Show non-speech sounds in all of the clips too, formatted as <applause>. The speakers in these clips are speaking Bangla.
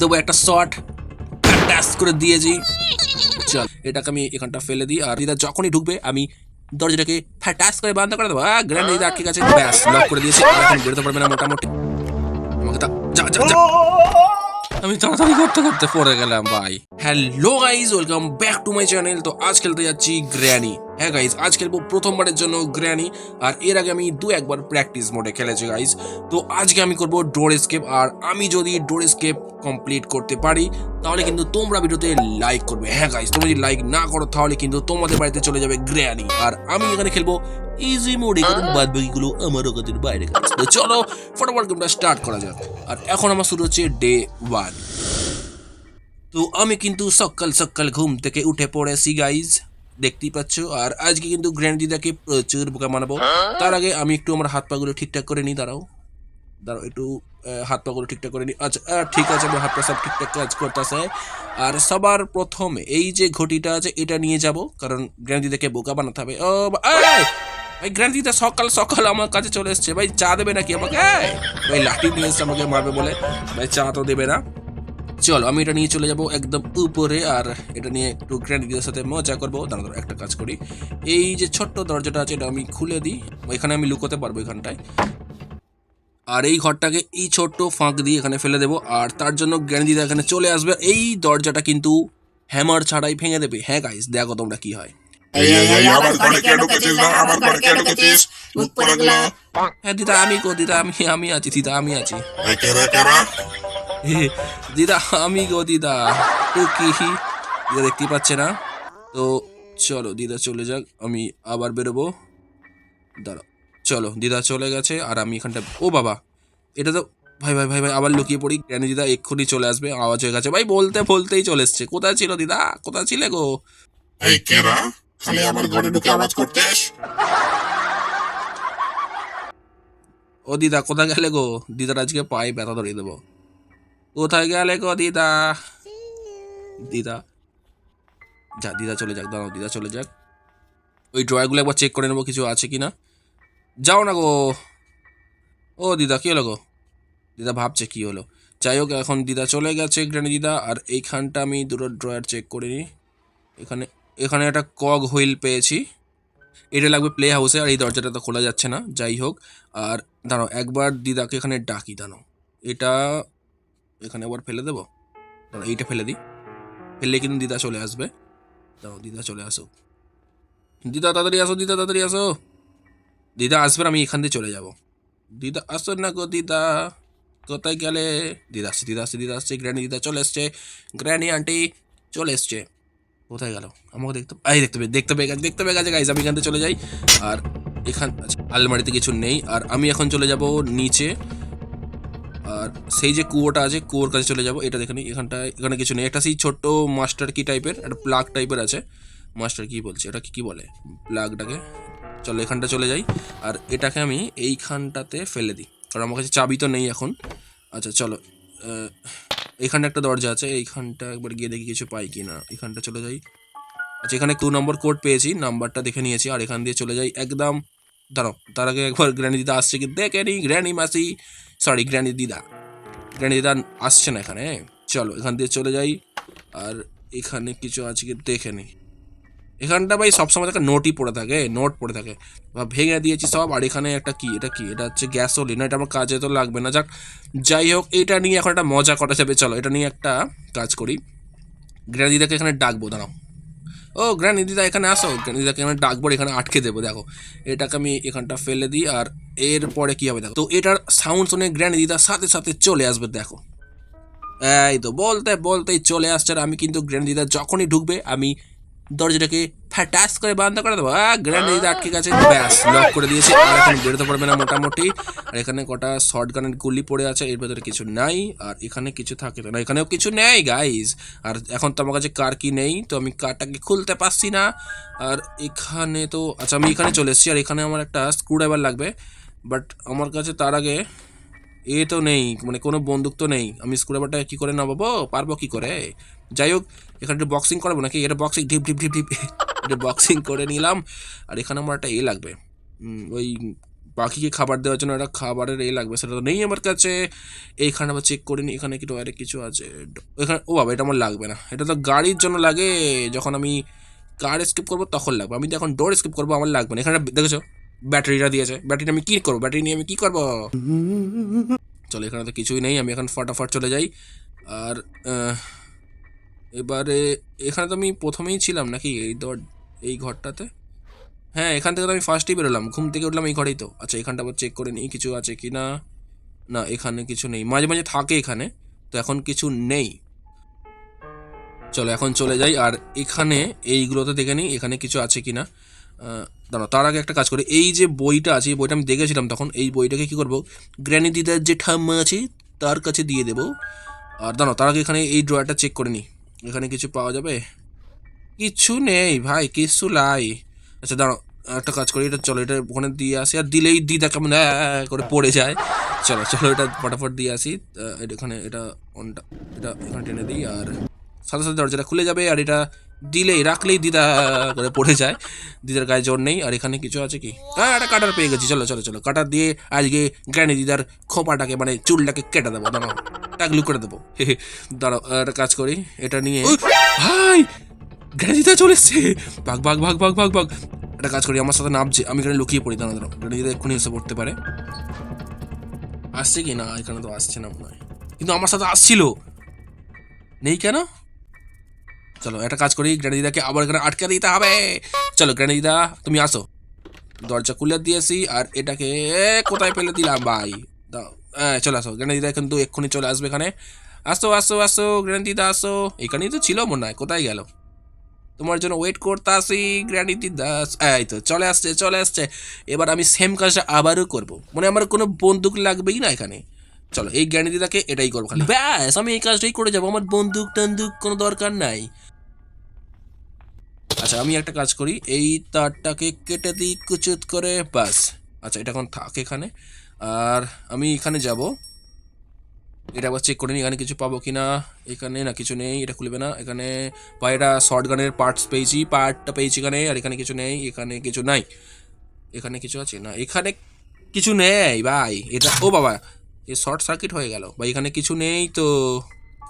দেবো একটা শট ট্যাস করে চল, এটাকে আমি এখানটা ফেলে দিই, আর দিদা যখনই ঢুকবে, আমি দরজাটাকে ফ্যাটাস করে বন্ধ করে দেবো। গ্র্যান্ড দিদা, ঠিক আছে। ব্যাস লক করে দিয়েছি। এখন বেরোতে পারবে না মোটামুটি। আমাকে তা যা যা যা। আমি তাড়াতাড়ি করতে করতে পড়ে গেলাম, ভাই। Hello guys welcome back to my channel তো আজ খেলতে যাচ্ছি গ্র্যানি হ্যাঁ গাইজ আজ খেলব প্রথমবারের জন্য গ্র্যানি আর এর আগে আমি দু একবার প্র্যাকটিস মোডে খেলেছি গাইজ তো আজকে আমি করব ডোর স্কেপ আর আমি যদি ডোর স্কেপ কমপ্লিট করতে পারি তাহলে কিন্তু তোমরা ভিডিওতে লাইক করবে। হ্যাঁ গাইজ তোমরা যদি লাইক না করো তাহলে কিন্তু তোমাদের বাড়িতে চলে যাবে গ্র্যানি আর আমি এখানে খেলব ইজি মোডে কারণ বাদ বাকিগুলো আমার কাদের বাইরে তো চলো ফটোফট গেমটা স্টার্ট করা যাক। আর এখন আমার শুরু হচ্ছে ডে ওয়ান তো আমি কিন্তু সকাল সকাল ঘুম থেকে উঠে পড়েছি গাইজ দেখতেই পাচ্ছ। আর আজকে কিন্তু গ্র্যান্ড দিদাকে প্রচুর বোকা মানাবো। তার আগে আমি একটু আমার হাত পাগুলো ঠিকঠাক করে নিই দাঁড়াও। দাঁড়াও একটু হাত পাগুলো ঠিকঠাক করে নিই। আচ্ছা ঠিক আছে আমার হাত পা সব ঠিকঠাক কাজ করতেছে। আর সবার প্রথমে এই যে ঘটিটা আছে এটা নিয়ে যাব। কারণ গ্র্যান্ড দিদাকে বোকা বানাতে হবে। ও ভাই গ্র্যান্ড দিদা সকাল সকাল আমার কাছে চলে এসছে। ভাই চা দেবে নাকি আমাকে! ভাই লাঠি নিয়ে এসছে আমাকে মারবে বলে। ভাই চা তো দেবে না। চলো আমি এটা নিয়ে চলে যাব একদম উপরে আর এটা নিয়ে একটু গ্র্যান্ডিদের সাথে মজা করব। দাঁড়া একটা কাজ করি। এই যে ছোট্ট দরজাটা আছে এটা আমি খুলে দিই। এখানে আমি লুকোতে পারব এখানটায়। আর এই ঘরটাকে এই ছোট্ট ফাঁক দিয়ে এখানে ফেলে দেবো। আর তার জন্য গ্র্যান্ডিদা এখানে চলে আসবে। এই দরজাটা কিন্তু হ্যামার ছাড়াই ভেঙে দেবে। হ্যাঁ গাইস দেখো তোমরা কি হয়। হ্যাঁ দিদা আমি কো দিদা আমি আমি আছি দিদা আমি আছি। দিদা আমি গো দিদা তো কি দিদা দেখতেই পাচ্ছে না। তো চলো দিদা চলে যাক আমি আবার বেরোবো। দাঁড়াও চলো দিদা চলে গেছে আর আমি এখানটা ও বাবা এটা তো ভাই ভাই ভাই ভাই আবার লুকিয়ে পড়ি। জ্ঞানী দিদা এক্ষুনি চলে আসবে আওয়াজ হয়ে গেছে। ভাই বলতে বলতেই চলে এসছে। কোথায় ছিল দিদা? কোথায় ছিলে গো? এই কে রে খালি আমার ঘরে ঢুকে আওয়াজ করতিস? ও দিদা কোথায় গেলে গো? দিদার আজকে পায়ে ব্যথা ধরিয়ে দেবো। কোথায় গেলে গো দিদা? দিদা। যা দিদা চলে যাক দাঁড়াও দিদা চলে যাক। ওই ড্রয়ারগুলো একবার চেক করে নেব কিছু আছে কি না যাও না গো। ও দিদা কী হলো গো? দিদা ভাবছে কী হলো। যাই হোক এখন দিদা চলে গেছে গ্রানি দিদা আর এইখানটা আমি দুটো ড্রয়ার চেক করে নিই। এখানে এখানে একটা কক হুইল পেয়েছি। এটা লাগবে প্লে হাউসে আর এই দরজাটা তো খোলা যাচ্ছে না যাই হোক। আর দাঁড়াও একবার দিদাকে এখানে ডাকি দাঁড়াও। এটা এখানে আবার ফেলে দেবো। দাঁড়াও এইটা ফেলে দিই। ফেললে কিন্তু দিদা চলে আসবে। দাঁড়াও দিদা চলে আসো। দিদা তাড়াতাড়ি আসো দিদা তাড়াতাড়ি আসো। দিদা আসবে আমি এখান দিয়ে চলে যাব। দিদা আসো না গো দিদা। কোথায় গেলে? দিদা আসছে দিদা আসছে দিদা আসছে। গ্র্যানি দিদা চলে এসছে। গ্র্যানি আন্টি চলে এসছে। কোথায় গেল? আমাকে দেখতে এই দেখতে পেয়ে দেখতে পেয়ে দেখতে পেয়ে গেছে গাইজ আমি এখান থেকে চলে যাই। আর এখান আচ্ছা, আলমারিতে কিছু নেই। আর আমি এখন চলে যাব নিচে। আর সেই যে কুয়োটা আছে, কুয়োর কাছে চলে যাব। এটা দেখে নিই এখানটায়, এখানে কিছু নেই। একটা সেই ছোট্ট মাস্টার কি টাইপের একটা প্লাগ টাইপের আছে। মাস্টার কি বলছে? এটা কি বলে? প্লাগটাকে চলো এখানটা চলে যাই। আর এটাকে আমি এইখানটাতে ফেলে দিই। কারণ আমার কাছে চাবি তো নেই এখন। আচ্ছা চলো। এখানে একটা দরজা আছে। এইখানটা একবার গিয়ে দেখি কিছু পাই কি না এখানটা চলে যাই। আচ্ছা এখানে দু নম্বর কোড পেয়েছি। নাম্বারটা দেখে নিয়েছি। আর এখান দিয়ে চলে যাই একদম, দাঁড়াও। তার আগে একবার গ্র্যানি দিতে আসছে কি? দেখে নি গ্র্যানি মাসি। সরি গ্র্যানি দিদা গ্র্যানি দিদা আসছে না এখানে চলো, এখান দিয়ে চলে যাই, আর এখানে কিছু আছে কি দেখে নি এখানটা ভাই সবসময় একটা নোটই পড়ে থাকে, নোট পড়ে থাকে। বা ভেঙে দিয়েছি সব, আর এখানে একটা কি, এটা কি? এটা হচ্ছে গ্যাসোলিন এটা আমার কাজে তো লাগবে না। যাক, যাই হোক, এটা নিয়ে এখন একটা মজা করা যাবে। চলো, এটা নিয়ে একটা কাজ করি। গ্র্যানি দিদাকে এখানে ডাকবো, দাঁড়াও। ও গ্র্যান্ড দিদা এখানে আসো। নিদিদাকে দিদাকে এখানে ডাকবো, এখানে আটকে দেবো, দেখো। এটাকে আমি এখানটা ফেলে দিই, আর এরপরে কী হবে, দেখো। তো এটার সাউন্ড শুনে গ্র্যান্ড দিদা সাথে সাথে চলে আসবে, দেখো। এই তো, বলতে, বলতেই চলে আসছে, আর আমি কিন্তু গ্র্যান্ড দিদা যখনই ঢুকবে, আমি দরজাটাকে ফ্যাটাস করে বন্ধ করে দেবো। গ্র্যান্ড দিদা আটকে গেছে ব্যাস লক করে দিয়েছি। আর এখন বেরোতে পারবে না মোটামুটি। আর এখানে কটা শর্ট গানের গুলি পড়ে আছে এর ভেতরে কিছু নাই। আর এখানে কিছু থাকে না এখানেও কিছু নেই গাইজ আর এখন তো আমার কাছে কার কি নেই তো আমি কারটাকে খুলতে পারছি না। আর এখানে তো আচ্ছা আমি এখানে চলে এসেছি। আর এখানে আমার একটা স্ক্রুড্রাইভার লাগবে। বাট আমার কাছে তার আগে এ তো নেই মানে কোনো বন্দুক তো নেই। আমি স্ক্রুড্রাইভারটা কী করে নামাবো? পারব কী করে? যাই হোক, এখানে একটু বক্সিং করব নাকি? এটা বক্সিং ঢিপ ঢিপ ঢিপ ঢিপ এটা বক্সিং করে নিলাম। আর এখানে আমার একটা এ লাগবে। ওই পাখিকে খাবার দেওয়ার জন্য একটা খাবারের এ লাগবে। সেটা তো নেই আমার কাছে। এইখানে আবার চেক করিনি এখানে কি ডয়ারে কিছু আছে? এখানে, ও বাবা, এটা আমার লাগবে না। এটা তো গাড়ির জন্য লাগে। যখন আমি কার স্কিপ করব তখন লাগবে। আমি তো এখন ডোর স্কিপ করব, আমার লাগবে না। এখানে দেখেছ? ব্যাটারিটা দিয়েছে। ব্যাটারিটা আমি কী করব? ব্যাটারি নিয়ে আমি কী করব? চলো, এখানে তো কিছুই নেই, আমি এখন ফটাফট চলে যাই। আর এবারে, এখানে তো আমি প্রথমেই ছিলাম নাকি এই দর, এই ঘরটাতে? হ্যাঁ এখান থেকে তো আমি ফার্স্টেই বেরোলাম। ঘুম থেকে উঠলাম এই ঘরেই তো। আচ্ছা এখানটা আবার চেক করে নিই, কিছু আছে কি না না এখানে কিছু নেই। মাঝে মাঝে থাকে এখানে, তো এখন কিছু নেই। চলো, এখন চলে যাই। আর এখানে, এইগুলোতে দেখে নিই, এখানে কিছু আছে কি না দাঁড়াও, তার আগে একটা কাজ করি। এই যে বইটা আছে, এই বইটা আমি দেখেছিলাম তখন, এই বইটাকে কী করব? গ্র্যানি দিদার যে ঠাম্মা আছে, তার কাছে দিয়ে দেবো। আর দাঁড়াও, তার আগে এখানে এই ড্রয়ারটা চেক করে নিই এখানে কিছু পাওয়া যাবে? কিছু নেই ভাই, কিছু লাই। আচ্ছা দাঁড়াও একটা কাজ করি, এটা চলো, এটা ওখানে দিয়ে আসি। আর দিলেই দিদা কেমন আহ করে পড়ে যায়। চলো চলো, এটা ফটাফট দিয়ে আসি। এটা এখানে, এটা অনটা এটা এখানে টেনে দিই। আর সাথে সাথে দরজাটা খুলে যাবে, আর এটা দিলেই রাখলেই দিদা করে পড়ে যায়। দিদার গায়ে জোর নেই আর এখানে কিছু আছে কি? হ্যাঁ একটা কাটার পেয়ে গেছি চলো চলো চলো। কাটার দিয়ে আজকে গ্র্যানি দিদার খোপাটাকে মানে চুলটাকে কেটে দেবো দাঁড়াও টাকলু করে দেবো। দাঁড়াও একটা কাজ করি এটা নিয়ে ভাই গ্র্যানি দিদা চলে এসছে। ভাগ ভাগ ভাগ ভাগ ভাগ ভাগ। একটা কাজ করি আমার সাথে নামছে আমি এখানে লুকিয়ে পড়ি দাঁড়াও দাঁড়াও। গ্র্যানি দিদা এক্ষুনি এসে পড়তে পারে। আসছে কি না? এখানে তো আসছে না মনে হয়। কিন্তু আমার সাথে আসছিল। নেই কেন? চলো, একটা কাজ করি গ্র্যানি দিদাকে আবার এখানে আটকে দিতে হবে। চলো গ্র্যানি দিদা, তুমি আসো। দরজা খুলে দিয়েছি, আর এটাকে কোথায় ফেলে দিলাম ভাই? হ্যাঁ চলে আসো। গ্র্যানি দিদা কিন্তু এক্ষুনি চলে আসবে এখানে। আসো আসো আসো গ্র্যানি দিদা, আসো। এখানেই তো ছিল মনে হয়, কোথায় গেল? তোমার জন্য ওয়েট করতে আসি গ্র্যানি দিদা। এই তো, চলে আসছে চলে আসছে। এবার আমি সেম কাজটা আবারও করব। মানে আমার কোনো বন্দুক লাগবেই না এখানে। চলো এই জ্ঞানী দিদাকে এটাই করব খালি। ব্যাস আমি এই কাজটাই করে যাব আমার বন্দুক টন্দুক কোনো দরকার নাই। আচ্ছা আমি একটা কাজ করি এই তারটাকে কেটে দিই কুচুত করে বাস আচ্ছা এটা এখন থাক এখানে। আর আমি এখানে যাব। এটা আবার চেক করে নিই এখানে কিছু পাবো কি না এখানে না কিছু নেই এটা খুলবে না। এখানে বা এটা শর্ট গানের পার্টস পেয়েছি পার্টটা পেয়েছি এখানে আর এখানে কিছু নেই এখানে কিছু নাই। এখানে কিছু আছে? না এখানে কিছু নেই ভাই এটা ও বাবা এ শর্ট সার্কিট হয়ে গেল। বা এখানে কিছু নেই তো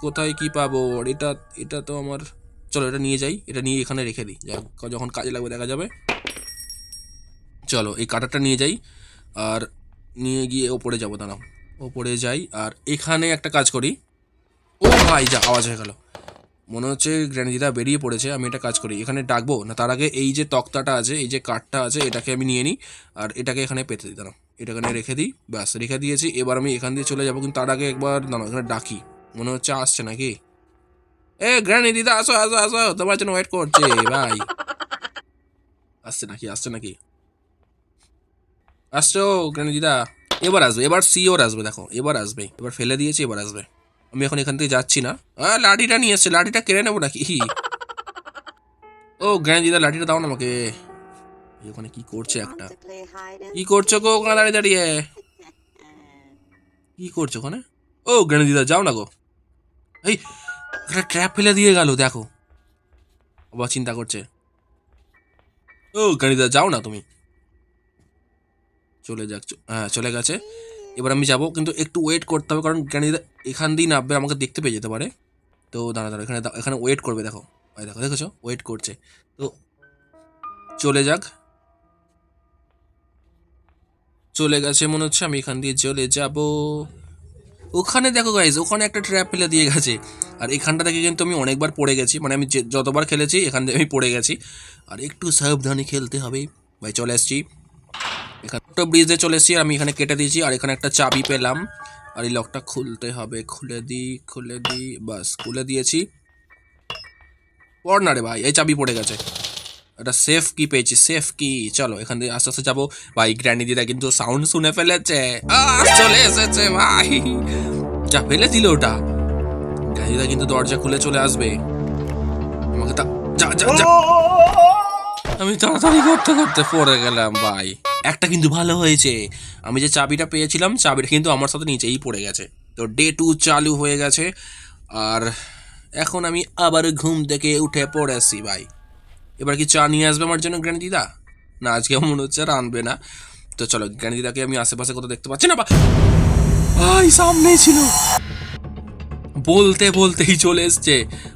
কোথায় কি পাবো? এটা এটা তো আমার, চলো এটা নিয়ে যাই, এটা নিয়ে এখানে রেখে দিই। যখন কাজে লাগবে দেখা যাবে। চলো, এই কাটারটা নিয়ে যাই। আর নিয়ে গিয়ে ওপরে যাব, দাঁড়াও। ওপরে যাই, আর এখানে একটা কাজ করি। ও ভাই, যা আওয়াজ হয়ে গেল। মনে হচ্ছে গ্র্যান্ডিদা বেরিয়ে পড়েছে, আমি এটা কাজ করি। এখানে ডাকবো? না, তার আগে এই যে তক্তাটা আছে, এই যে কাঠটা আছে, এটাকে আমি নিয়ে নিই, আর এটাকে এখানে পেতে দিই, দাঁড়াও। এটা এখানে রেখে দিই ব্যাস রেখে দিয়েছি। এবার আমি এখান দিয়ে চলে যাব কিন্তু তার আগে একবার দাঁড়াও এখানে ডাকি। মনে হচ্ছে আসছে নাকি? এ গ্র্যানি দিদা আসো আসো আসো তোমার জন্য ওয়েট করছে ভাই। আসছে নাকি আসছে নাকি? আসছো গ্র্যানি দিদা? এবার আসবে এবার সিওর আসবে দেখো এবার আসবে। এবার ফেলে দিয়েছি এবার আসবে। আমি এখন এখান থেকে যাচ্ছি না। আ, লাঠিটা নিয়ে এসছে লাঠিটা কেড়ে নেব নাকি? ও গ্র্যানি দিদা লাঠিটা দাও না আমাকে। ওখানে কি করছে একটা? কি করছ গো ওখানে দাঁড়িয়ে দাঁড়িয়ে? কি করছ ওখানে? ও গ্র্যানি দিদা যাও না গো। এই একটা ট্র্যাপ ফেলে দিয়ে গেল দেখো। আবার চিন্তা করছে। ও দিদা যাও না তুমি। চলে যাক হ্যাঁ চলে গেছে। এবার আমি যাব কিন্তু একটু ওয়েট করতে হবে কারণ দিদা এখান দিয়ে নামবে আমাকে দেখতে পেয়ে যেতে পারে। তো দাঁড়া দাঁড়া এখানে এখানে ওয়েট করবে দেখো। দেখো দেখেছ? ওয়েট করছে। তো চলে যাক। চলে গেছে, মনে হচ্ছে আমি এখান দিয়ে চলে যাব। ওখানে দেখো গাইজ ওখানে একটা ট্র্যাপ ফেলে দিয়ে গেছে। আর এখানটা থেকে কিন্তু আমি অনেকবার পড়ে গেছি মানে আমি যতবার খেলেছি, এখান থেকে আমি পড়ে গেছি। আর একটু সাবধানে খেলতে হবে। ভাই, চলে এসছি এখানে একটা ব্রিজে চলে এসেছি আমি এখানে কেটে দিয়েছি, আর এখানে একটা চাবি পেলাম। আর এই লকটা খুলতে হবে, খুলে দিই খুলে দিই বাস, খুলে দিয়েছি। পড় না রে ভাই, এই চাবি পড়ে গেছে। একটা সেফ কি পেয়েছি সেফ কি চলো, এখান থেকে আস্তে আস্তে যাব। ভাই গ্র্যান্ডি দিদা কিন্তু সাউন্ড শুনে ফেলেছে। চলে এসেছে, ভাই। যা, ফেলে দিল ওটা। গ্র্যান্ডি দিদা কিন্তু দরজা খুলে চলে আসবে। আমাকে তা যা যা যা। আমি তাড়াতাড়ি করতে করতে পড়ে গেলাম, ভাই। একটা কিন্তু ভালো হয়েছে। আমি যে চাবিটা পেয়েছিলাম, চাবিটা কিন্তু আমার সাথে নিচেই পড়ে গেছে। তো ডে টু চালু হয়ে গেছে। আর এখন আমি আবার ঘুম থেকে উঠে পড়েছি, ভাই। এবার কি চা নিয়ে আসবে আমার জন্য গ্র্যান্ড দিদা? না, আজকে মনে হচ্ছে আর আনবে না। তো চলো দিদাকে আমি আশেপাশে কোথাও দেখতে পাচ্ছি না, বা সামনেই ছিল। বলতে বলতেই চলে এসছে।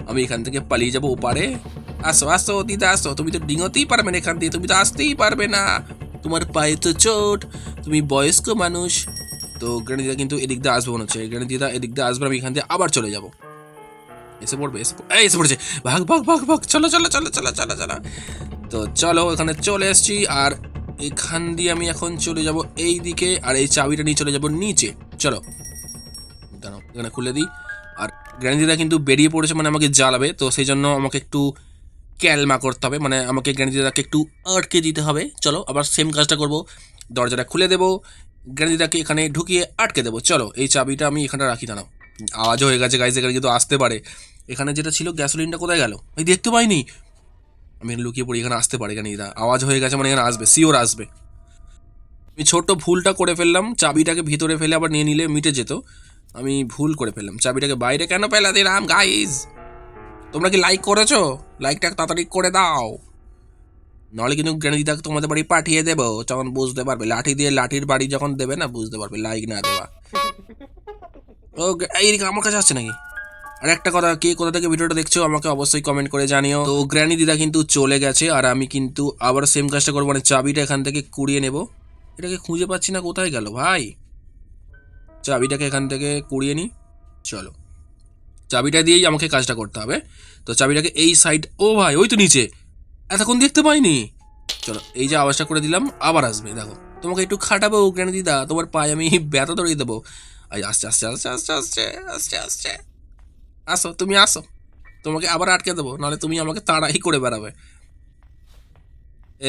আমি এখান থেকে পালিয়ে যাব ওপারে। আসো আসো, দিদা, আসো। তুমি তো ডিঙোতেই পারবে না এখান দিয়ে, তুমি তো আসতেই পারবে না। তোমার পায়ে তো চোট, তুমি বয়স্ক মানুষ। তো গ্রানি দিদা কিন্তু এদিক দিয়ে আসবে মনে হচ্ছে। গ্রানি দিদা এদিক দিয়ে আসবে, আমি এখান দিয়ে আবার চলে যাব। এসে পড়বে এসে এই, এসে পড়েছে। ভাগ ভাগ ভাগ ভাগ। চলো চলো চলো চলো চলো চলো। তো চলো এখানে চলে এসছি। আর এখান দিয়ে আমি এখন চলে যাব এই দিকে। আর এই চাবিটা নিয়ে চলে যাব নিচে। চলো। দাঁড়াও এখানে খুলে দিই। আর গ্র্যান্ড দিদা কিন্তু বেরিয়ে পড়েছে মানে আমাকে জ্বালাবে। তো সেই জন্য আমাকে একটু ক্যালমা করতে হবে। মানে আমাকে গ্র্যান্ড দিদাকে একটু আটকে দিতে হবে। চলো আবার সেম কাজটা করব। দরজাটা খুলে দেবো। গ্র্যান্ড দিদাকে এখানে ঢুকিয়ে আটকে দেবো। চলো এই চাবিটা আমি এখানে রাখি। দাঁড়াও। আওয়াজও হয়ে গেছে গাইজ এখানে কিন্তু আসতে পারে। এখানে যেটা ছিল গ্যাসোলিনটা কোথায় গেল? এই দেখতে পাইনি। আমি লুকিয়ে পড়ি, এখানে আসতে পারে, এখানে এরা আওয়াজ হয়ে গেছে মানে এখানে আসবে সিওর আসবে। আমি ছোট্ট ভুলটা করে ফেললাম, চাবিটাকে ভিতরে ফেলে আবার নিয়ে নিলে মিটে যেত। আমি ভুল করে ফেললাম, চাবিটাকে বাইরে কেন ফেলা দিলাম গাইজ তোমরা কি লাইক করেছ? লাইকটা তাড়াতাড়ি করে দাও। নাহলে কিন্তু গ্রেনিদাকে তোমাদের বাড়ি পাঠিয়ে দেবো। তখন বুঝতে পারবে, লাঠি দিয়ে লাঠির বাড়ি যখন দেবে না, বুঝতে পারবে লাইক না দেওয়া। ও, এই আমার কাছে আসছে নাকি? আর একটা কথা, কে কোথা থেকে ভিডিওটা দেখছ আমাকে অবশ্যই কমেন্ট করে জানিও। তো গ্র্যানি দিদা কিন্তু চলে গেছে আর আমি কিন্তু আবার সেম কাজটা করব মানে চাবিটা এখান থেকে কুড়িয়ে নেব। এটাকে খুঁজে পাচ্ছি না, কোথায় গেল ভাই? চাবিটাকে এখান থেকে কুড়িয়ে নিই চলো। চাবিটা দিয়েই আমাকে কাজটা করতে হবে। তো চাবিটাকে এই সাইড ও ভাই, ওই তো নিচে। এতক্ষণ দেখতে পাইনি। চলো, এই যে আওয়াজটা করে দিলাম, আবার আসবে, দেখো। তোমাকে একটু খাটাবো, গ্র্যানি দিদা, তোমার পায়ে আমি ব্যথা ধরিয়ে দেবো। আস্তে আস্তে আস্তে আস্তে আস্তে আস্তে আস্তে আসো, তুমি আসো। তোমাকে আবার আটকে দেবো, নাহলে তুমি আমাকে তাড়াই করে বেড়াবে।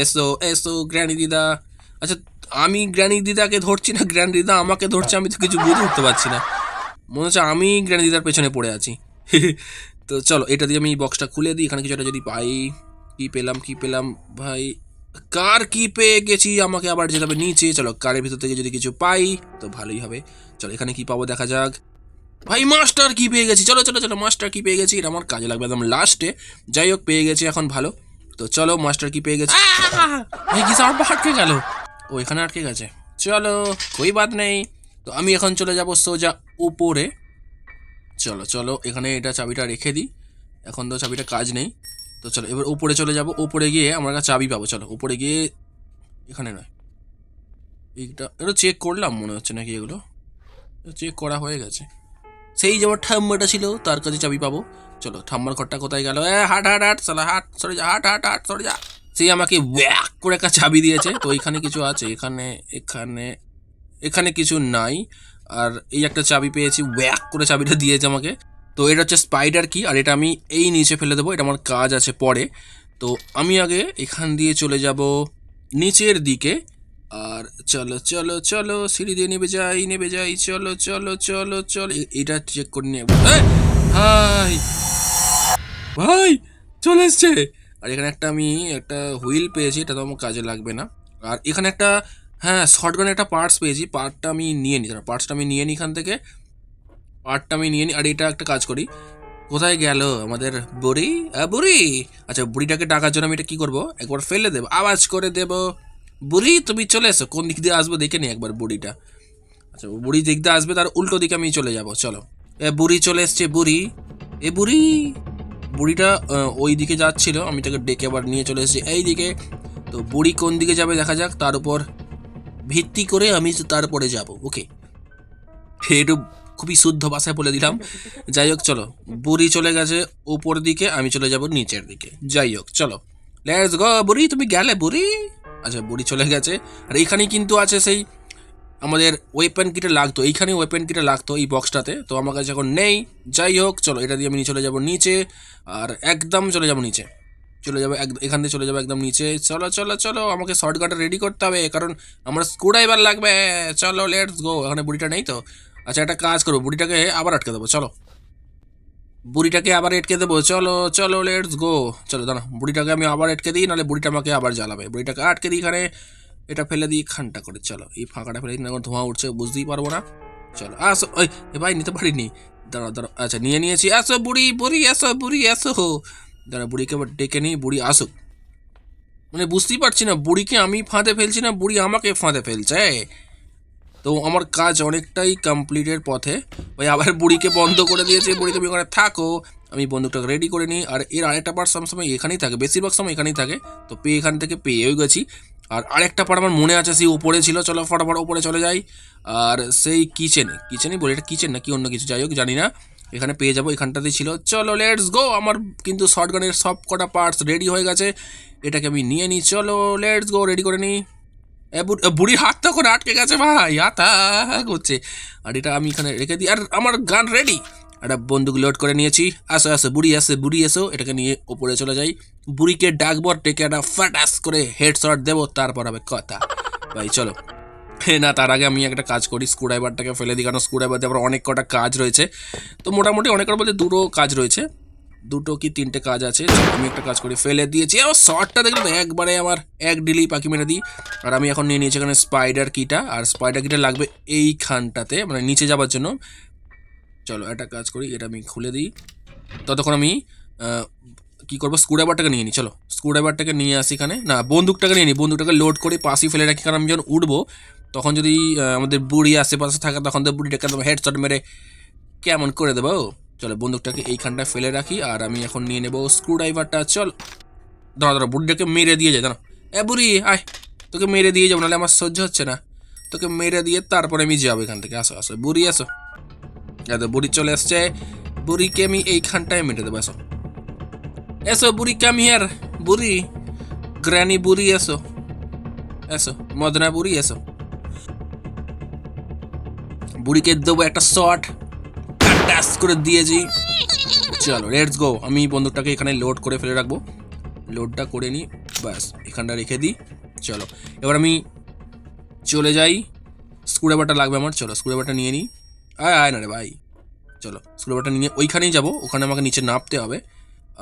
এসো এসো, গ্র্যানি দিদা। আচ্ছা আমি গ্র্যানি দিদাকে ধরছি না? গ্র্যানি দিদা আমাকে ধরছে, আমি তো কিছু বুঝে উঠতে পারছি না। মনে হচ্ছে আমি গ্র্যানি দিদার পেছনে পড়ে আছি। <laughs> তো চলো, এটা দিয়ে আমি বক্সটা খুলে দিই। এখানে কিছুটা যদি পাই, কি পেলাম কি পেলাম? ভাই, কার কি পেয়ে গেছি? আমাকে আবার যেতে হবে নিচে। চলো, কারের ভিতর থেকে যদি কিছু পাই, তো ভালোই হবে। চলো, এখানে কি পাবো দেখা যাক। ভাই মাস্টার কি পেয়ে গেছি? চলো চলো চলো মাস্টার কি পেয়ে গেছি? এটা আমার কাজে লাগবে একদম লাস্টে যাই হোক পেয়ে গেছি এখন ভালো। তো চলো মাস্টার কি পেয়ে গেছি? ভাই কি আমার আটকে গেল। ও এখানে আটকে গেছে। চলো কই বাদ নেই। তো আমি এখন চলে যাব সোজা উপরে। চলো চলো এখানে এটা চাবিটা রেখে দিই। এখন তো চাবিটা কাজ নেই। তো চলো এবার উপরে চলে যাব। উপরে গিয়ে আমরা একটা চাবি পাবো চলো। উপরে গিয়ে এখানে নয়। এইটা এটা চেক করলাম মনে হচ্ছে নাকি এগুলো। চেক করা হয়ে গেছে। সেই যে আমার ঠাম্মাটা ছিল, তার কাছে চাবি পাবো। চলো, ঠাম্মার ঘরটা কোথায় গেল? এ, হাট হাট হাট চলো হাট, সরে যা, হাট হাট হাট, সরে যা। সেই আমাকে ব্যাক করে একটা চাবি দিয়েছে। তো এখানে কিছু আছে, এখানে এখানে এখানে কিছু নাই। আর এই একটা চাবি পেয়েছি, ব্যাক করে চাবিটা দিয়েছে আমাকে। তো এটা হচ্ছে স্পাইডার কি আর এটা আমি এই নিচে ফেলে দেবো, এটা আমার কাজ আছে পরে। তো আমি আগে এখান দিয়ে চলে যাব নিচের দিকে। আর চলো চলো চলো, সিঁড়ি দিয়ে নেবে যাই নেবে যাই, চলো চলো চলো চলো। এটা চেক করে নিয়ে হাই ভাই চলে এসছে। আর এখানে একটা আমি একটা হুইল পেয়েছি, এটা তো আমার কাজে লাগবে না। আর এখানে একটা হ্যাঁ শর্টগানের একটা পার্টস পেয়েছি পার্টটা আমি নিয়ে নিই পার্টসটা আমি নিয়ে নিই এখান থেকে। পার্টটা আমি নিয়ে নিই আর এটা একটা কাজ করি। কোথায় গেল আমাদের বুড়ি? বুড়ি? আচ্ছা বুড়িটাকে ডাকার জন্য আমি এটা কী করব? একবার ফেলে দেবো, আওয়াজ করে দেবো। বুড়ি, তুমি চলে এসো। কোন দিক দিয়ে আসব দেখে নি একবার বুড়িটা। আচ্ছা বুড়ি দিক দিয়ে আসবে, তার উল্টো দিকে আমি চলে যাব, চলো। এ বুড়ি চলে এসছে, বুড়ি। এ বুড়ি। বুড়িটা ওই দিকে যাচ্ছিল, আমি তাকে ডেকে আবার নিয়ে চলে এসেছি। এই দিকে। তো বুড়ি কোন দিকে যাবে দেখা যাক, তার উপর ভিত্তি করে আমি তারপরে যাব, ওকে? একটু খুবই শুদ্ধ ভাষায় বলে দিলাম। যাই হোক, চলো। বুড়ি চলে গেছে ওপর দিকে, আমি চলে যাব নিচের দিকে। যাই হোক, চলো। লেটস গো বুড়ি, তুমি গেলে বুড়ি? আচ্ছা বুড়ি চলে গেছে। আর এইখানেই কিন্তু আছে সেই আমাদের ওয়েপেন কিটে লাগতো। এইখানে ওয়েপেন কিটে লাগতো এই বক্সটাতে তো আমার কাছে এখন নেই। যাই হোক, চলো, এটা দিয়ে আমি চলে যাব নিচে। আর একদম চলে যাব নিচে। চলে যাব এক এখান দিয়ে চলে যাব একদম নিচে। চলো চলো চলো, আমাকে শর্ট রেডি করতে হবে। কারণ আমার স্ক্রুড্রাইভার লাগবে। চলো লেটস গো এখানে বুড়িটা নেই তো। আচ্ছা একটা কাজ করব বুড়িটাকে আবার আটকে দেবো। চলো। বুড়িটাকে আবার এটকে দেবো। চলো চলো লেটস গো চলো দাঁড়া বুড়িটাকে আমি আবার এটকে দিই, নাহলে বুড়িটা আমাকে আবার জ্বালাবে। বুড়িটাকে আটকে দিই এখানে। এটা ফেলে দিই খানটা করে। চলো, এই ফাঁকাটা ফেলে দিই ধোঁয়া উঠছে, বুঝতেই পারব না। চলো, আসো। ওই, এ ভাই নিতে পারিনি। দাঁড়া দাঁড়া আচ্ছা নিয়ে নিয়েছি। আসো বুড়ি বুড়ি, আসো বুড়ি, আসো। দাঁড়া বুড়িকে আবার ডেকে নিই, বুড়ি আসুক। মানে বুঝতেই পারছি না, বুড়িকে আমি ফাঁদে ফেলছি না, বুড়ি আমাকে ফাঁদে ফেলছে? তো আমার কাজ অনেকটাই কমপ্লিটের পথে। ওই আবার বুড়িকে বন্ধ করে দিয়েছে। বুড়ি, তুমি ওখানে থাকো। আমি বন্দুকটাকে রেডি করে নিই। আর এর আরেকটা পার্ট সবসময় এখানেই থাকে। বেশিরভাগ সময় এখানেই থাকে। তো পেয়ে এখান থেকে পেয়েও গেছি। আর আরেকটা পার্ট আমার মনে আছে সেই উপরে ছিল। চলো ফটাফট উপরে চলে যাই। আর সেই কিচেনে কিচেনে বলি এটা কিচেন নাকি অন্য কিছু? যাই হোক, জানি না। এখানে পেয়ে যাব। এখানটাতেই ছিল। চলো লেটস গো আমার কিন্তু শর্ট গানের সব কটা পার্টস রেডি হয়ে গেছে। এটাকে আমি নিয়ে নিই। চলো লেটস গো রেডি করে নিই। বুড়ির হাত তখন আটকে গেছে ভাই হাতা করছে আর এটা আমি এখানে রেখে দিই। আর আমার গান রেডি একটা বন্দুক লোড করে নিয়েছি। আসো আসো, বুড়ি আসে, বুড়ি এসো। এটাকে নিয়ে ওপরে চলে যাই। বুড়িকে ডাকবো টেকে একটা ফ্যাটাস করে হেডশট দেবো, তারপর হবে কথা। ভাই, চলো। হে না, তার আগে আমি একটা কাজ করি স্ক্রুড্রাইভারটাকে ফেলে দিই। কারণ স্ক্রুড্রাইভার আবার অনেক কটা কাজ রয়েছে। তো মোটামুটি অনেক কটা বলতে দুটো কাজ রয়েছে। দুটো কি তিনটে কাজ আছে আমি একটা কাজ করি, ফেলে দিয়েছি। আমার শর্টটা দেখলে তো একবারে আমার এক ডিলি পাখি মেরে দিই। আর আমি এখন নিয়ে নিয়েছি এখানে স্পাইডার কিটা, আর স্পাইডার কিটা লাগবে এইখানটাতে মানে নিচে যাওয়ার জন্য। চলো, একটা কাজ করি, এটা আমি খুলে দিই। ততক্ষণ আমি কি করব স্ক্রুড্রাইভারটাকে নিয়ে নিই চলো। স্ক্রুড্রাইভারটাকে নিয়ে আসি এখানে। না, বন্দুকটাকে নিয়ে নিই বন্দুকটাকে লোড করে পাশেই ফেলে রাখি, কারণ আমি যখন উঠবো, তখন যদি আমাদের বুড়ি আশেপাশে থাকে, তখন তো বুড়িটাকে একদম হেডশট মেরে কেমন করে দেবো? চলো, বন্দুকটাকে এইখানটায় ফেলে রাখি, আর আমি এখন নিয়ে নেব স্ক্রুড্রাইভারটা চল। দাঁড়া দাঁড়া বুড়িটাকে মেরে দিয়ে যায় দাঁড়া। এ বুড়ি, আয়। তোকে মেরে দিয়ে যাব, নাহলে আমার সহ্য হচ্ছে না। তোকে মেরে দিয়ে তারপরে আমি যাব এখান থেকে। আসো আসো, বুড়ি, আসো। এত বুড়ি চলে আসছে। বুড়িকে আমি এইখানটায় মেরে দেবো, আসো। এসো, বুড়ি কাম হিয়ার বুড়ি। গ্র্যানি বুড়ি এসো এসো মদনা বুড়ি এসো বুড়িকে দেবো একটা শট। টাস করে দিয়েছি চলো লেটস গো আমি বন্দুকটাকে এখানে লোড করে ফেলে রাখব। লোডটা করে নিই ব্যাস, এখানটা রেখে দিই। চলো, এবার আমি চলে যাই। স্ক্রুড্রাইভারটা লাগবে আমার, চলো স্ক্রুড্রাইভারটা নিয়ে নিই। আয় আয় না রে ভাই। চলো স্ক্রুড্রাইভারটা নিয়ে, ওইখানেই যাব। ওখানে আমাকে নিচে নামতে হবে।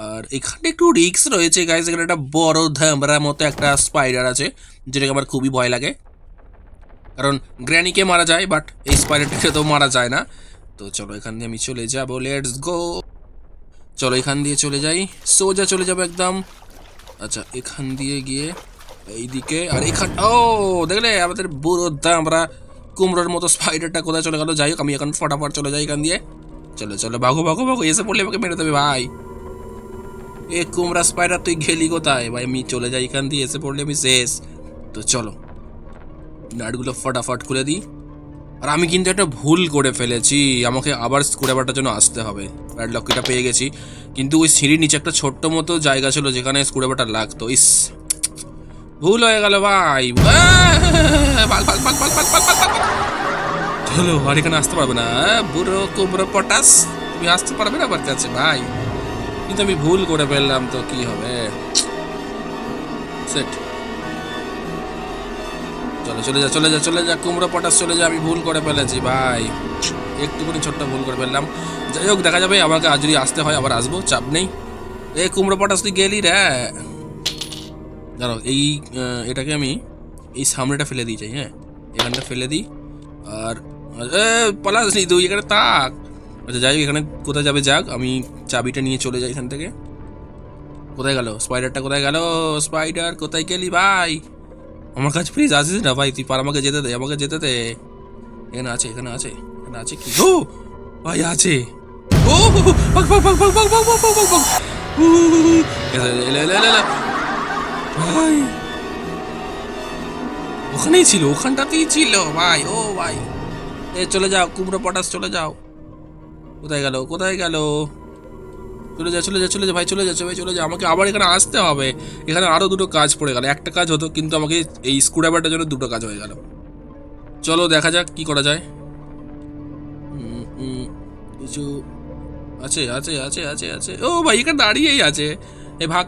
আর এখানটা একটু রিস্ক রয়েছে গাইজ এখানে একটা বড় ধামরা মতো একটা স্পাইডার আছে, যেটাকে আমার খুবই ভয় লাগে। কারণ গ্র্যানিকে মারা যায় বাট এই স্পাইডারটাকে তো মারা যায় না। তো চলো এখান দিয়ে আমি চলে যাব লেটস গো চলো এখান দিয়ে চলে যাই। সোজা চলে যাব একদম। আচ্ছা এখান দিয়ে গিয়ে এইদিকে, আর এখান, ও, দেখলে আমাদের বুড়ো আমরা কুমড়োর মতো স্পাইডারটা কোথায় চলে গেল? যাই হোক, আমি এখন ফটাফট চলে যাই এখান দিয়ে। চলো চলো, বাঘো বাঘো বাঘো, এসে পড়লে আমাকে মেরে দেবে, ভাই। এ কুমড়া স্পাইডার তুই গেলি কোথায়? ভাই, আমি চলে যাই এখান দিয়ে, এসে পড়লে আমি শেষ। তো চলো, নাটগুলো ফটাফট খুলে দিই। আর আমি কিন্তু একটা ভুল করে ফেলেছি। আমাকে আবার স্ক্রুড্রাইভারটার জন্য আসতে হবে। প্যাডলকটা পেয়ে গেছি। কিন্তু ওই সিঁড়ির নিচে একটা ছোট্ট মতো জায়গা ছিল যেখানে স্ক্রুড্রাইভারটা লাগতো। ইস, ভুল হয়ে গেল ভাই। চলো, আর এখানে আসতে পারবে না। বুড়ো কুমড়ো পটাস তুমি আসতে পারবে না আমার কাছে ভাই? কিন্তু আমি ভুল করে ফেললাম তো কি হবে? সেট। চলো, চলে যা চলে যা চলে যা, কুমড়ো পটাশ চলে যা, আমি ভুল করে ফেলেছি, ভাই। একটুখানি ছোট্ট ভুল করে ফেললাম। যাই হোক, দেখা যাবে, আমাকে আজ যদি আসতে হয়, আবার আসব, চাপ নেই। এ, কুমড়ো পটাশ তুই গেলি রে। দাঁড়াও, এই এটাকে আমি এই সামনেটা ফেলে দিই চাই হ্যাঁ? এখানটা ফেলে দিই, আর, এ পালাস নি, তুই এখানে থাক। আচ্ছা যাই এখানে কোথায় যাবে যাক, আমি চাবিটা নিয়ে চলে যাই এখান থেকে। কোথায় গেল? স্পাইডারটা কোথায় গেল? স্পাইডার কোথায় গেলি, ভাই? আমার কাছে প্লিজ আসিস না ভাই তুই পার আমাকে যেতে দে আমাকে যেতে দে। এখানে আছে এখানে আছে এখানে আছে কি? ও ভাই আছে। ও বাক বাক বাক উ, এলে, এলে, এলে, এলে, এলে। ভাই ওখানেই ছিল ওখানটাতেই ছিল ভাই ও ভাই। এ চলে যাও কুমড়ো পটাশ চলে যাও। কোথায় গেল কোথায় গেল? চলে যা চলে যা চলে যা, ভাই, চলে যাচ্ছে ভাই চলে যা। আমাকে আবার এখানে আসতে হবে। এখানে আরও দুটো কাজ পড়ে গেল। একটা কাজ হতো, কিন্তু আমাকে এই স্ক্রুড্রাইভারটার জন্য দুটো কাজ হয়ে গেল। চলো, দেখা যাক কি করা যায়। কিছু আছে আছে আছে আছে আছে। ও ভাই, এখানে দাঁড়িয়েই আছে। এই ভাগ,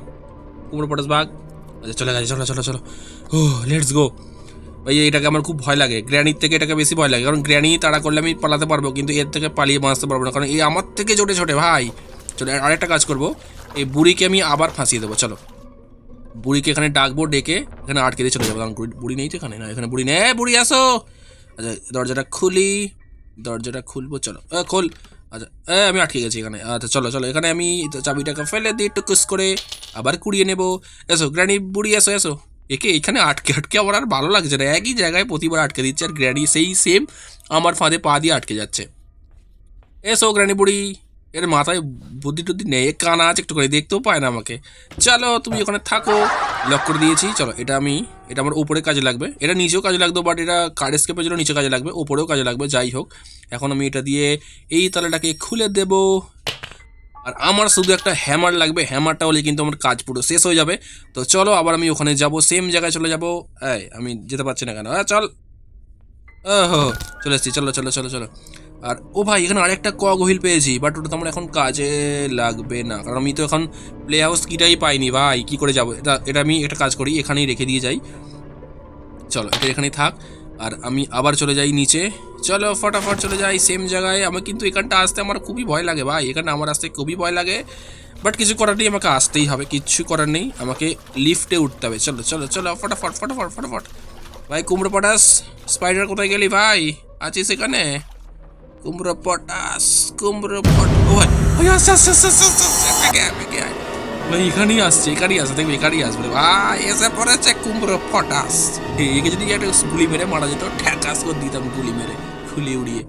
কুমড়ো পটাশ ভাগ। আচ্ছা চলে গেছে, চলো চলো চলো। ও লেটস গো ভাই, এটাকে আমার খুব ভয় লাগে। গ্র্যানির থেকে এটাকে বেশি ভয় লাগে। কারণ গ্র্যানি তাড়া করলে আমি পালাতে পারব, কিন্তু এর থেকে পালিয়ে বাঁচতে পারব না। কারণ এই আমার থেকে ছোটে ছোটে, ভাই। চলো আরেকটা কাজ করব। এই বুড়িকে আমি আবার ফাঁসিয়ে দেবো, চলো। বুড়িকে এখানে ডাকবো, ডেকে এখানে আটকে দিয়ে চলে যাব। কারণ বুড়ি- নেই তো এখানে? না, এখানে বুড়ি নেই। বুড়ি, আসো! আচ্ছা দরজাটা খুলি। দরজাটা খুলবো, চলো। খোল। আচ্ছা এ, আমি আটকে গেছি এখানে। আচ্ছা চলো চলো, এখানে আমি চাবিটাকে ফেলে দিই, টুকুস করে। আবার কুড়িয়ে নেব। এসো, গ্র্যানি বুড়ি, এসো এসো। একে এখানে আটকে আটকে আমার আর ভালো লাগছে না। একই জায়গায় প্রতিবার আটকে দিচ্ছে, আর গ্র্যানি সেই সেম আমার ফাঁদে পা দিয়ে আটকে যাচ্ছে। এসো, গ্র্যানি বুড়ি। এর মাথায় বুদ্ধি টুদ্ধি নেই কানা আছে একটু করে দেখতেও পায় না আমাকে। চলো, তুমি ওখানে থাকো লক করে দিয়েছি, চলো, এটা আমি, এটা আমার উপরে কাজে লাগবে। এটা নিচেও কাজে লাগতো বাট এটা কার্ড স্কেপের জন্য নিচে কাজে লাগবে, ওপরেও কাজে লাগবে, যাই হোক। এখন আমি এটা দিয়ে এই তালাটাকে খুলে দেব। আর আমার শুধু একটা হ্যামার লাগবে হ্যামারটা হলে কিন্তু আমার কাজ পুরো শেষ হয়ে যাবে। তো চলো, আবার আমি ওখানে যাব সেম জায়গায় চলে যাব। আমি যেতে পারছি না কেন? হ্যাঁ চল। ওহো, চলে এসছি, চলো চলো চলো চলো। আর ও ভাই, এখানে আরেকটা কক হুইল পেয়েছি বাট ওটা তো আমার এখন কাজে লাগবে না, কারণ আমি তো এখন প্লে হাউস কিটাই পাইনি, ভাই, কি করে যাব? এটা এটা আমি একটা কাজ করি, এখানেই রেখে দিয়ে যাই। চলো, এটা এখানেই থাক, আর আমি আবার চলে যাই নিচে। চলো, ফটাফট চলে যাই সেম জায়গায়, আমার কিন্তু এখানটা আসতে আমার খুবই ভয় লাগে, ভাই, এখানে আমার আসতে খুবই ভয় লাগে বাট কিছু করার নেই, আমাকে আসতেই হবে কিচ্ছু করার নেই, আমাকে লিফটে উঠতে হবে, চলো চলো চলো, ফটাফট ফটাফট ফটাফট। ভাই, কুমড়ো পটাস স্পাইডার কোথায় গেলি, ভাই? আছিস এখানে? কুমড়ো পটাস কুমড়ো পট ও ভাই ভাই আসছে আসছে আসছে আসছে আসছে, এখানেই আসছে এখানেই আসছে দেখবি এখানেই আসবে ভাই এসে পড়েছে কুমড়ো পটাস একে যদি একটা গুলি মেরে মারা যেত ঠ্যাকাস করে দিতাম গুলি মেরে খুলি উড়িয়ে।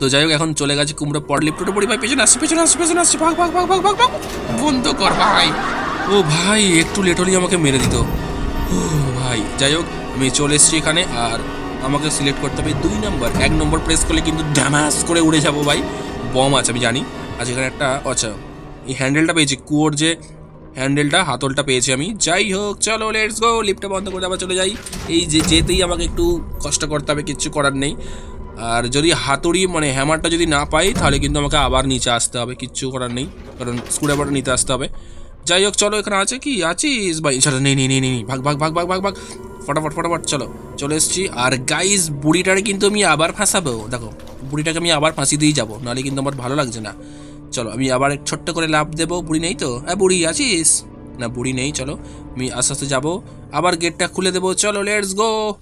তো যাই হোক এখন চলে গেছে কুমড়ো পট লিফটোটা পড়ি ভাই পেছনে আসছে পেছনে আসছে পেছনে আসছে ভাগ ভাগ ভাগ ভাগ ভাগ ভাগ। বন্ধ কর ভাই। ও ভাই একটু লেট হলেই আমাকে মেরে দিত। ও ভাই যাই হোক আমি চলে এসেছি এখানে আর আমাকে সিলেক্ট করতে হবে দুই নম্বর এক নম্বর প্রেস করলে কিন্তু ড্যামাস করে উড়ে যাব ভাই। বম আছে, আমি জানি। আজ এখানে একটা আচ্ছা এই হ্যান্ডেলটা পেয়েছি। কুয়োর যে হ্যান্ডেলটা হাতলটা পেয়েছি আমি। যাই হোক, চলো লেটস গো লিফটটা বন্ধ করে আবার চলে যাই। এই যে যেতেই আমাকে একটু কষ্ট করতে হবে, কিচ্ছু করার নেই। আর যদি হাতুড়ি মানে হ্যামারটা যদি না পাই, তাহলে কিন্তু আমাকে আবার নিচে আসতে হবে। কিচ্ছু করার নেই। কারণ স্ক্রুড্রাইভারটা নিতে আসতে হবে। যাই হোক, চলো, এখানে আছে কি? আছিস? ভাই নেই নেই নেই নেই ভাগ ভাগ ভাগ ভাগ ভাগ ভাগ। ফটাফট ফটাফট, চলো। চলে এসেছি। আর গাইজ বুড়িটারে কিন্তু আমি আবার ফাঁসাবো। দেখো, বুড়িটাকে আমি আবার ফাঁসি দিয়েই যাব। নাহলে কিন্তু আমার ভালো লাগছে না। চলো, আমি আবার ছোট্ট করে লাভ দেবো। বুড়ি নেই তো? হ্যাঁ বুড়ি, আছিস? না, বুড়ি নেই, চলো। আমি আস্তে আস্তে যাব। আবার গেটটা খুলে দেবো। চলো লেটস গো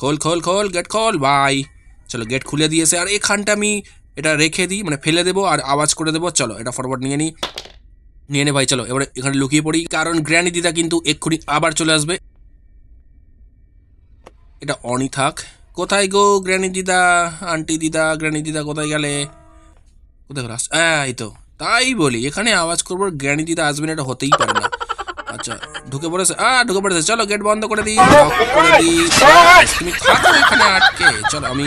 খোল খোল খোল গেট খোল বাই চলো গেট খুলে দিয়েছে আর এখানটা আমি এটা রেখে দিই মানে ফেলে দেবো আর আওয়াজ করে দেবো। চলো, এটা ফরওয়ার্ড নিয়ে নিই। নিয়ে নে ভাই, চলো। এবারে এখানে লুকিয়ে পড়ি। কারণ গ্র্যানি দিদা কিন্তু এক্ষুনি আবার চলে আসবে। এটা অনি থাক। কোথায় গো গ্র্যানি দিদা? আন্টি দিদা গ্র্যানি দিদা কোথায় গেলে? কোথায় আস- হ্যাঁ এই তো। তাই বলি এখানে আওয়াজ করব গ্র্যানি দিদা আসবে না এটা হতেই পারে না। আচ্ছা ঢুকে পড়েছে। আ ঢুকে পড়েছে। চলো গেট বন্ধ করে দিই। করে দিই। তুমি থাকো এখানে আটকে। চলো আমি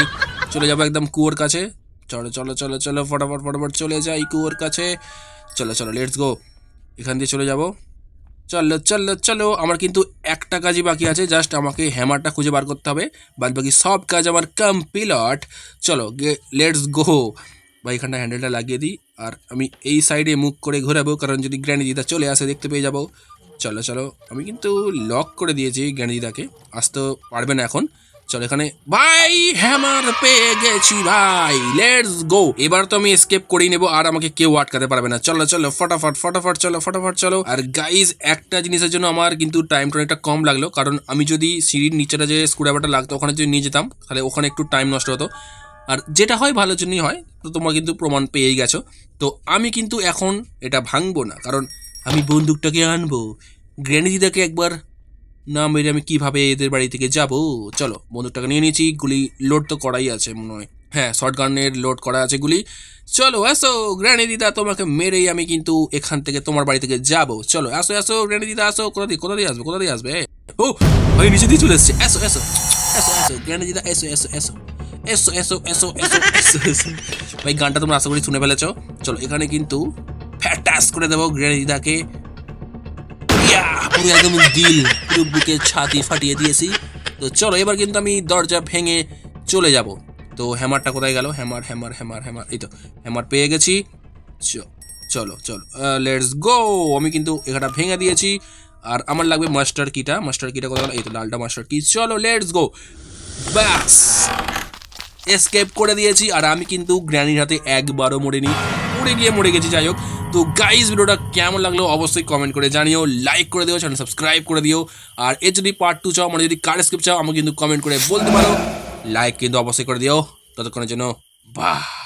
চলে যাব একদম কুয়োর কাছে। চলো চলো চলো চলো ফটাফট ফটাফট চলে যাই কুয়োর কাছে। চলো চলো লেটস গো এখান দিয়ে চলে যাব। চলো চলো চলো, আমার কিন্তু একটা কাজই বাকি আছে জাস্ট আমাকে হ্যামারটা খুঁজে বার করতে হবে বাদ বাকি সব কাজ আমার কমপ্লিট চলো লেটস গো বা এখানটা হ্যান্ডেলটা লাগিয়ে দিই, আর আমি এই সাইডে মুখ করে ঘোরাবো, কারণ যদি জ্ঞানীদিদা দিদা চলে আসে, দেখতে পেয়ে যাব। চলো চলো, আমি কিন্তু লক করে দিয়েছি গ্র্যানি দিদাকে আসতে পারবে না এখন। চলো এখানে। ভাই হ্যামার পেয়ে গেছি ভাই। লেটস গো এবার তো আমি এসকেপ করেই নেব, আর আমাকে কেউ আটকাতে পারবে না। চলো চলো, ফটাফট ফটাফট, চলো ফটাফট, চলো। আর গাইজ একটা জিনিসের জন্য আমার কিন্তু টাইমটা অনেকটা কম লাগল, কারণ আমি যদি সিঁড়ির নিচেটা যে স্ক্রুড্রাইভারটা লাগতো, ওখানে যদি নিয়ে যেতাম, তাহলে ওখানে একটু টাইম নষ্ট হতো। আর যেটা হয়, ভালোর জন্যই হয়, তো তোমরা কিন্তু প্রমাণ পেয়েই গেছো। তো আমি কিন্তু এখন এটা ভাঙবো না, কারণ আমি বন্দুকটাকে আনব। গ্র্যানি দিদাকে একবার না মেরে আমি কীভাবে এদের বাড়ি থেকে যাব চলো বন্দুকটাকে নিয়ে নিয়েছি গুলি লোড তো করাই আছে মনে হয় হ্যাঁ শর্ট গানের লোড করা আছে গুলি চলো আসো গ্র্যানি দিদা তোমাকে মেরেই আমি কিন্তু এখান থেকে তোমার বাড়ি থেকে যাব চলো আসো আসো গ্র্যানি দিদা আসো কোথা দিয়ে কোথা দিয়ে আসবে কোথা দিয়ে আসবে ও ভাই নিচে দিয়ে চলে এসছে এসো এসো এসো এসো গ্র্যানি দিদা এসো এসো এসো এসো এসো এসো এসো এসো ভাই গানটা তোমরা আশা করি শুনে ফেলেছো চলো এখানে কিন্তু ফ্যাটাস করে দেবো গ্র্যানি দিদাকে ইয়া, পুরো একদম দিল পুরো বুকে ছাতি ফাটিয়ে দিয়েছি। তো চলো, এবার কিন্তু আমি দরজা ভেঙে চলে যাব। তো হ্যামারটা কোথায় গেল? হ্যামার হ্যামার হ্যামার হ্যামার, এই তো, হ্যামার পেয়ে গেছি। চলো চলো লেটস গো আমি কিন্তু এখানটা ভেঙে দিয়েছি। আর আমার লাগবে মাস্টার কিটা। মাস্টার কিটা গেল? এই তো, লালটা মাস্টার কি? চলো লেটস গো ব্যাস! এসকেপ করে দিয়েছি। আর আমি কিন্তু গ্র্যানির হাতে একবারও মরিনি। মরে গিয়ে মরে গেছি, যাই হোক। তো গাইজ ভিডিওটা কেমন লাগল অবশ্যই কমেন্ট করে জানিও লাইক করে দিও চ্যানেল সাবস্ক্রাইব করে দিও। আর এর যদি পার্ট টু চাও মানে যদি কার স্ক্রিপ্ট চাও, আমাকে কিন্তু কমেন্ট করে বলতে পারো। লাইক কিন্তু অবশ্যই করে দিও। ততক্ষণের জন্য বাহ